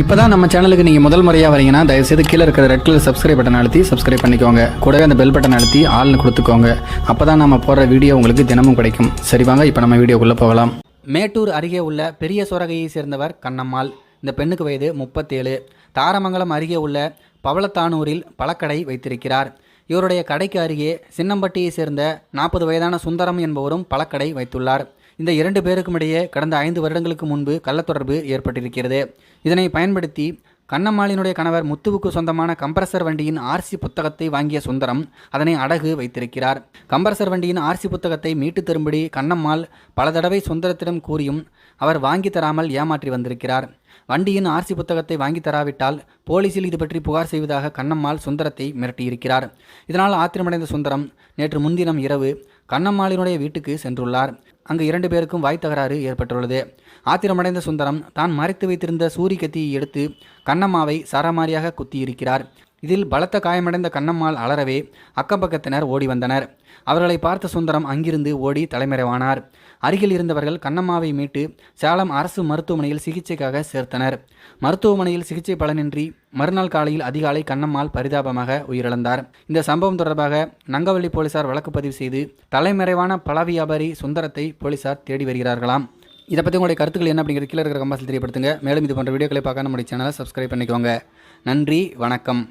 இப்போ தான் நம்ம சேனலுக்கு நீங்கள் முதல் முறையாக வரீங்கன்னா தயவுசெய்து கீழே இருக்கிற ரெட் கலர் சப்ஸ்கிரைப் பட்டன் அழுத்தி சப்ஸ்கிரைப் பண்ணிக்கோங்க. கூடவே அந்த பெல் பட்டன் அழுத்தி ஆள்னு கொடுத்துக்கோங்க. அப்போ தான் நம்ம போடுற வீடியோ உங்களுக்கு தினமும் கிடைக்கும். சரி வாங்க இப்போ நம்ம வீடியோக்குள்ளே போகலாம். மேட்டூர் அருகே உள்ள பெரிய சோரகையை சேர்ந்தவர் கண்ணம்மாள். இந்த பெண்ணுக்கு வயது முப்பத்தேழு. தாரமங்கலம் அருகே உள்ள பவளத்தானூரில் பழக்கடை வைத்திருக்கிறார். இவருடைய கடைக்கு அருகே சின்னம்பட்டியை சேர்ந்த நாற்பது வயதான சுந்தரம் என்பவரும் பழக்கடை வைத்துள்ளார். இந்த இரண்டு பேருக்கும் இடையே கடந்த ஐந்து வருடங்களுக்கு முன்பு கள்ளத்தொடர்பு ஏற்பட்டிருக்கிறது. இதனை பயன்படுத்தி கண்ணம்மாளினுடைய கணவர் முத்துவுக்கு சொந்தமான கம்ப்ரசர் வண்டியின் ஆர்சி புத்தகத்தை வாங்கிய சுந்தரம் அதனை அடகு வைத்திருக்கிறார். கம்ப்ரசர் வண்டியின் ஆர்சி புத்தகத்தை மீட்டு தரும்படி கண்ணம்மாள் பல தடவை சுந்தரத்திடம் கூறியும் அவர் வாங்கி தராமல் ஏமாற்றி வந்திருக்கிறார். வண்டியின் ஆர்சி புத்தகத்தை வாங்கி தராவிட்டால் போலீசில் இது பற்றி புகார் செய்வதாக கண்ணம்மாள் சுந்தரத்தை மிரட்டியிருக்கிறார். இதனால் ஆத்திரமடைந்த சுந்தரம் நேற்று முன்தினம் இரவு கண்ணம்மாளினுடைய வீட்டுக்கு சென்றுள்ளார். அங்கு இரண்டு பேருக்கும் வாய் தகராறு ஏற்பட்டுள்ளது. ஆத்திரமடைந்த சுந்தரம் தான் மறைத்து வைத்திருந்த சூரி கத்தியை எடுத்து கண்ணம்மாவை சரமாரியாக குத்தியிருக்கிறார். இதில் பலத்த காயமடைந்த கண்ணம்மாள் அலறவே அக்கம்பக்கத்தினர் ஓடி வந்தனர். அவர்களை பார்த்த சுந்தரம் அங்கிருந்து ஓடி தலைமறைவானார். அருகில் இருந்தவர்கள் கண்ணம்மாவை மீட்டு சேலம் அரசு மருத்துவமனையில் சிகிச்சைக்காக சேர்த்தனர். மருத்துவமனையில் சிகிச்சை பலனின்றி மறுநாள் காலையில் அதிகாலை கண்ணம்மாள் பரிதாபமாக உயிரிழந்தார். இந்த சம்பவம் தொடர்பாக நங்கவள்ளி போலீசார் வழக்கு பதிவு செய்து தலைமறைவான பல வியாபாரி சுந்தரத்தை போலீசார் தேடி வருகிறார்களாம். இதை பற்றி உங்களுடைய கருத்துக்கள் என்ன அப்படிங்கிறது கீழே இருக்கிற கம்பாசில் தெரியப்படுத்துங்க. மேலும் இது போன்ற வீடியோக்களை பார்க்க நம்முடைய சேனலை சப்ஸ்கிரைப் பண்ணிக்கோங்க. நன்றி வணக்கம்.